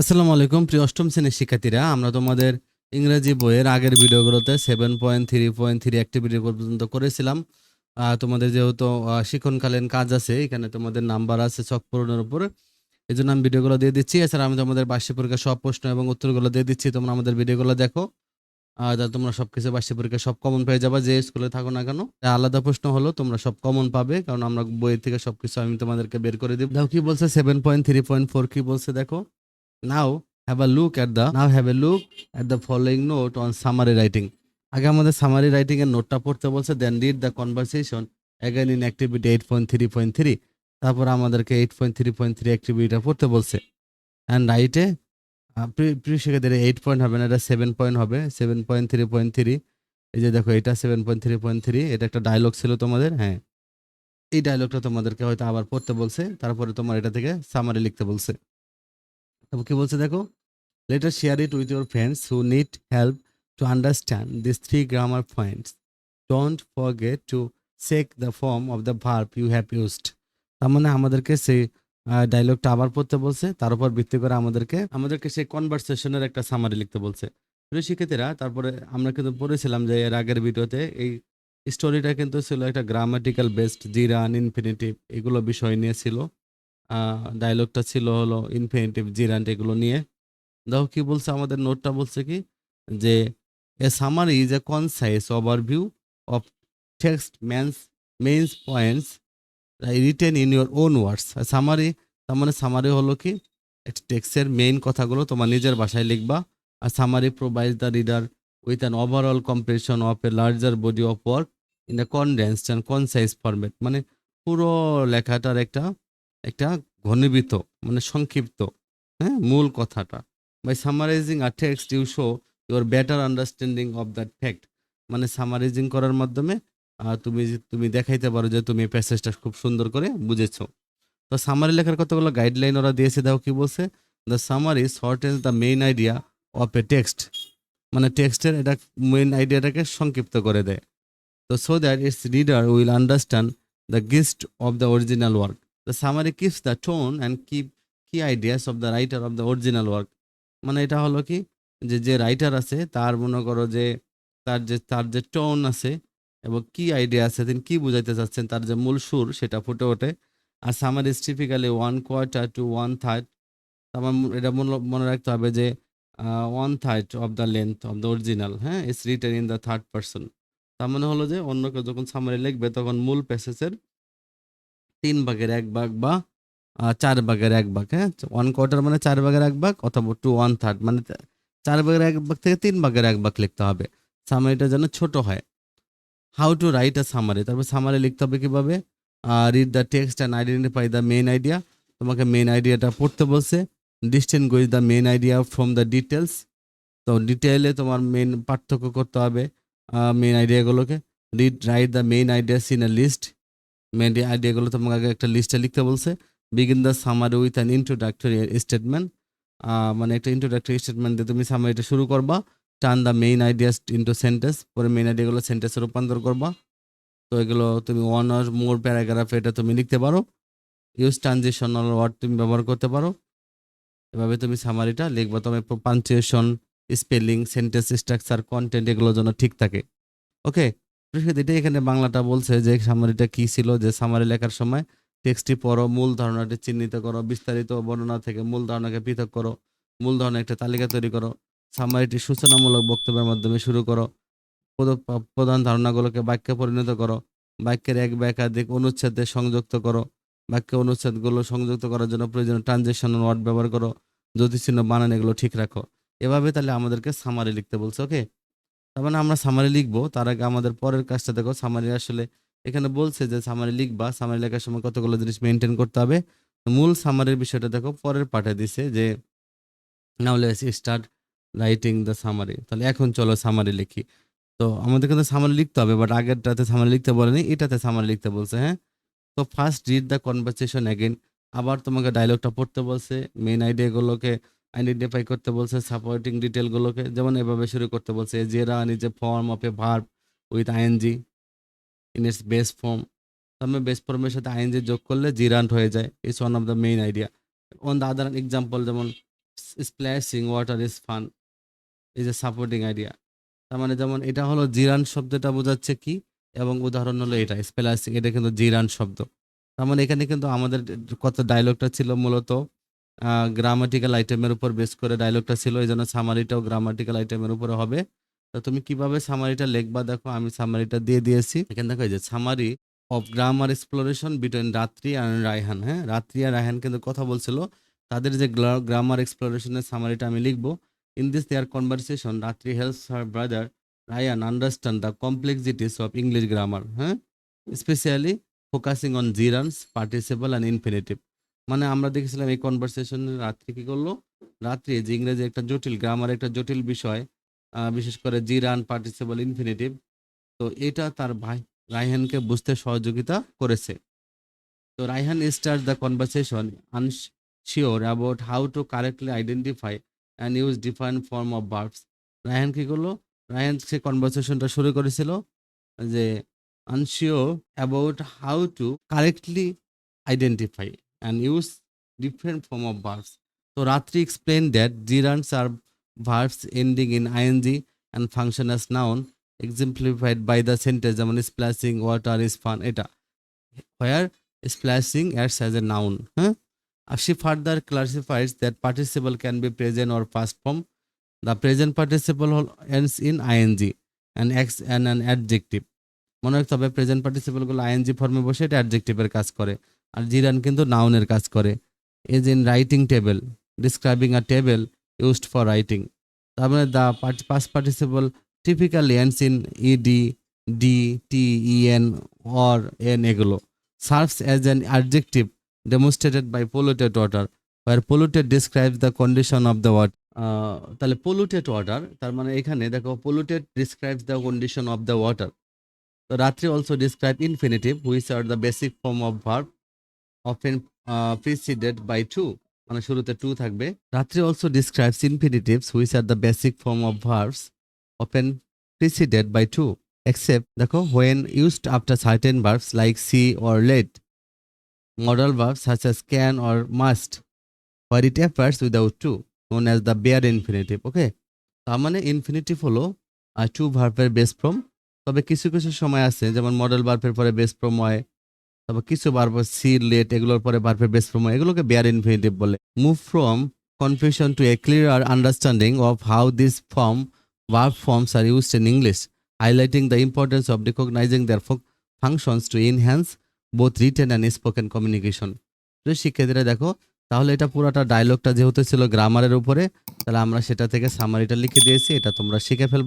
আসসালামু আলাইকুম, প্রিয় অষ্টম শ্রেণির শিক্ষার্থীরা। আমরা তোমাদের ইংরেজি বইয়ের আগের ভিডিওগুলোতে seven point three point three activity পর্যন্ত করেছিলাম। তোমাদের যেহেতু শিক্ষণকালীন কাজ আছে, এখানে তোমাদের নাম্বার আছে, ছক পূরণের উপর। এই জন্য আমি ভিডিওগুলো দিয়ে দিচ্ছি। এছাড়া আমি তোমাদের বার্ষিক পরীক্ষা সব প্রশ্ন এবং উত্তরগুলো দিয়ে দিচ্ছি। তোমরা আমাদের ভিডিওগুলো দেখো। যাতে তোমরা সবকিছু বার্ষিক পরীক্ষা সব কমন পেয়ে যাবে। যে স্কুলে থাকো না কেন আলাদা প্রশ্ন হলো, তোমরা সব কমন পাবে। কারণ আমরা বই থেকে সব কিছু আমি তোমাদেরকে বের করে দিব। দেখো কি বলছে? Seven point three point four কি বলছে? দেখো। Now have a look at the now have a look at the following note on summary writing আগে আমাদের সামারি রাইটিং এর নোটটা পড়তে বলছে then read the conversation again in activity eight point three point three তারপর আমাদেরকে eight point three point three অ্যাক্টিভিটিটা পড়তে বলছে। অ্যান্ড রাইটে প্রিয় এইট পয়েন্ট হবে না, এটা সেভেন পয়েন্ট হবে seven point three point three এই যে দেখো, এটা seven point three point three এটা একটা ডায়লগ ছিল তোমাদের হ্যাঁ। এই ডায়লগটা তোমাদেরকে হয়তো আবার পড়তে বলছে, তারপরে তোমার এটা থেকে সামারি লিখতে বলছে। তারপর কি বলছে দেখো? Later share it with your friends who need help to understand this three grammar points don't forget to check the form of the verb you have used তার মানে আমাদেরকে সেই ডায়লগটা আবার পড়তে বলছে, তার উপর ভিত্তি করে আমাদেরকে আমাদেরকে সেই কনভারসেশনের একটা সামারি লিখতে বলছে। প্রিয় শিক্ষার্থীরা, তারপরে আমরা কিন্তু পড়েছিলাম যে এর আগের ভিডিওতে এই স্টোরিটা কিন্তু ছিল একটা গ্রামাটিক্যাল বেসড জিরান ইনফিনিটিভ এগুলো বিষয় নিয়ে ছিল। ডায়লগটা ছিল হলো ইনফিনিটিভ জিরান্ট এগুলো নিয়ে। দেখো কি বলছে আমাদের নোটটা বলছে কি? যে a summary is a concise overview of text mans mains points written in your own words summary তার মানে সামারি হলো কি? একটা টেক্সটের মেইন কথাগুলো তোমার নিজের ভাষায় লিখবা। আর summary provide the reader with an overall compression of a larger body of work in a condensed and concise format মানে পুরো লেখাটার একটা একটা ঘনীভূত মানে সংক্ষিপ্ত হ্যাঁ মূল কথাটা। By summarising a text you show your better understanding of that fact মানে সামারাইজিং করার মাধ্যমে তুমি তুমি দেখাইতে পারো যে, তুমি প্যাসেজটা খুব সুন্দর করে বুঝেছ। তো সামারি লেখার কতগুলো গাইডলাইন ওরা দিয়েছে, দেখো কি বলছে? The summary shortens the main idea of a text মানে টেক্সটের এটা মেইন আইডিয়াটাকে সংক্ষিপ্ত করে দেয়। তো so that its reader will understand the gist of the original work the summary keeps the tone and keep key ideas of the writer of the original work মানে এটা হলো কি? যে যে রাইটার আছে, তার মনে করো যে, তার যে তার যে টোন আছে এবং কি আইডিয়া আছে, তিনি কী বুঝাইতে চাচ্ছেন, তার যে মূল সুর, সেটা ফুটে ওঠে। আর summary is typically one quarter to one third আমার এটা মনে- রাখতে হবে যে one third of the length of the original হ্যাঁ? It's written in the third person তার মানে হলো যে, অন্য কেউ যখন সামারি লিখবে, তখন মূল প্যাসেজের তিন ভাগের এক ভাগ বা চার ভাগের এক ভাগ হ্যাঁ? ওয়ান কোয়ার্টার মানে চার ভাগের এক ভাগ অথবা টু ওয়ান থার্ড মানে চার ভাগের এক ভাগ থেকে তিন ভাগের এক ভাগ লিখতে হবে। সামারিটা যেন ছোট হয়। How to write a summary তারপর সামারি লিখতে হবে কীভাবে? Read the text and identify the main idea তোমাকে মেন আইডিয়াটা পড়তে বলছে। Distinguish the main idea from the details তো ডিটেলে তোমার মেন পার্থক্য করতে হবে main আইডিয়াগুলোকে read write the main ideas in a list main আইডিয়াগুলো তোমাকে আগে একটা লিস্টে লিখতে বলছে। Begin the summary with an introductory statement মানে একটা ইন্ট্রোডাক্টরি স্টেটমেন্ট দিয়ে তুমি সামারিটা শুরু করবা। Turn the main ideas into sentence পরে মেইন আইডিয়াগুলো সেন্টেন্সে রূপান্তর করবা। তো এগুলো তুমি ওয়ান আর মোর প্যারাগ্রাফ এটা তুমি লিখতে পারো। ইউজ ট্রানজিশনাল ওয়ার্ড তুমি ব্যবহার করতে পারো। এভাবে তুমি সামারিটা লিখবা। তবে punctuation spelling sentence structure content এগুলো যেন ঠিক থাকে। ওকে এটা এখানে বাংলাটা বলছে যে সামারিটা কি ছিল, যে সামারি লেখার সময় টেক্সটটি পড়ো, মূল ধারণাটি চিহ্নিত করো, বিস্তারিত বর্ণনা থেকে মূল ধারণাকে পৃথক করো, মূল ধারণা একটা তালিকা তৈরি করো সামারিটি সূচনামূলক বক্তব্যের মাধ্যমে শুরু করো প্রধান ধারণাগুলোকে বাক্যে পরিণত করো, বাক্যের এক বা একাধিক অনুচ্ছেদে সংযুক্ত করো, বাক্য অনুচ্ছেদগুলো সংযুক্ত করার জন্য প্রয়োজনীয় ট্রানজেকশন ওয়ার্ড ব্যবহার করো যদি চিহ্ন বানান এগুলো ঠিক রাখো। এভাবে তাহলে আমাদেরকে সামারি লিখতে বলছে ওকে তার মানে আমরা সামারি লিখব। তার আগে আমাদের পরের কাজটা দেখো। সামারি আসলে এখানে বলছে যে সামারি লিখবা। সামারি লেখার সময় কতগুলো জিনিস মেনটেন করতে হবে। মূল সামারির বিষয়টা দেখো, পরের পাঠে দিছে যে now let's start writing the summary তাহলে এখন চলো সামারি লিখি। তো আমাদের কিন্তু সামারি লিখতে হবে বাট আগেরটাতে সামারি লিখতে বলেনি, এটাতে সামারি লিখতে বলছে হ্যাঁ? তো first read the conversation again আবার তোমাকে ডায়লগটা পড়তে বলছে। মেইন আইডিয়াগুলোকে আইডেন্টিফাই করতে বলছে সাপোর্টিং ডিটেলগুলোকে যেমন এভাবে শুরু করতে বলছে gerund a form of a verb with ING in its base form তারপরে বেস ফর্মের সাথে আইএনজি যোগ করলে জিরান্ট হয়ে যায়। It's one of the main idea on the other example যেমন splashing water is fun is a supporting idea তার মানে যেমন এটা হলো জিরান শব্দটা বোঝাচ্ছে কি, এবং উদাহরণ হলো এটা স্প্ল্যাশিং এটা কিন্তু জিরান শব্দ। তার মানে এখানে কিন্তু আমাদের কত ডায়লগটা ছিল মূলত গ্রামাটিক্যাল আইটেমের উপর বেস করে ডায়লগটা ছিল, এই জন্য সামারিটাও গ্রামাটিক্যাল আইটেমের উপরে হবে। তো তুমি কীভাবে সামারিটা লেখবা? দেখো, আমি সামারিটা দিয়ে দিয়েছি। এখানে দেখো, এই যে summary of grammar exploration between Ratri আর রায়হান হ্যাঁ? রাত্রি আর রায়হান কিন্তু কথা বলছিল। তাদের যে গ্রামার এক্সপ্লোরেশনের সামারিটা আমি লিখব। In this their conversation Ratri helps her brother Rayan understand the complexities of English grammar হ্যাঁ? Specially focusing on gerunds participle and infinitive মানে আমরা দেখেছিলাম এই কনভারসেশন রাত্রি কি করল? রাত্রি যে ইংরেজি একটা জটিল গ্রামার একটা জটিল বিষয় বিশেষ করে জিরান পার্টিসিপল ইনফিনিটিভ তো এটা তার ভাই রায়হানকে বুঝতে সহযোগিতা করেছে। তো Rayhan start the conversation unsure about how to correctly identify and use different form of verbs Rayhan কী করল? রায়হান সে কনভারসেশনটা শুরু করেছিল যে unsure about how to correctly identify and use different form of verbs তো Ratri explain that gerunds are verbs ending in ing and function as noun exemplified by the sentence যেমন splashing water is fun এটা where splashing acts as a noun হ্যাঁ আর she further clarifies that participle can be present or past form the present participle ends in ing and acts as an adjective মনে রাখতে হবে present পার্টিসিপলগুলো ING ফর্মে বসে এটা অ্যাডজেক্টিভের কাজ করে আর জিরান কিন্তু নাউনের কাজ করে। As in writing table describing a table used for writing তার মানে the past participle typically ends in ED D T E N or N এগুলো। Serves as an adjective demonstrated by polluted water where polluted describes the condition of the water তাহলে polluted water তার মানে এখানে দেখো polluted describes the condition of the water তো Ratri also describe infinitive which are the basic form of verb often preceded by to মানে শুরুতে to থাকবে। Ratri also describes infinitives which are the basic form of verbs often preceded by to except, দেখো, when used after certain verbs like see or let. Modal verbs such as can or must where it appears without to known as the bare infinitive, okay? তার মানে infinitive হলো two ভার্বের base form তবে কিছু কিছু সময় আছে, যেমন মডেল ভার্বের পরে বেস ফর্ম হয় তারপর কিছু ভার্ব সি লেট এগুলোর পরে ভার্বের বেস ফর্ম এগুলোকে বেয়ার ইনফিনিটিভ বলে move from confusion to a clear understanding of how this form verb forms are used in English highlighting the importance of their fu- functions to enhance both written and spoken communication. তো শিক্ষার্থীরা দেখো, তাহলে এটা পুরোটা ডায়লগটা যেহেতু ছিল গ্রামারের উপরে, তাহলে আমরা সেটা থেকে সামারিটা লিখে দিয়েছি, এটা তোমরা শিখে ফেলবা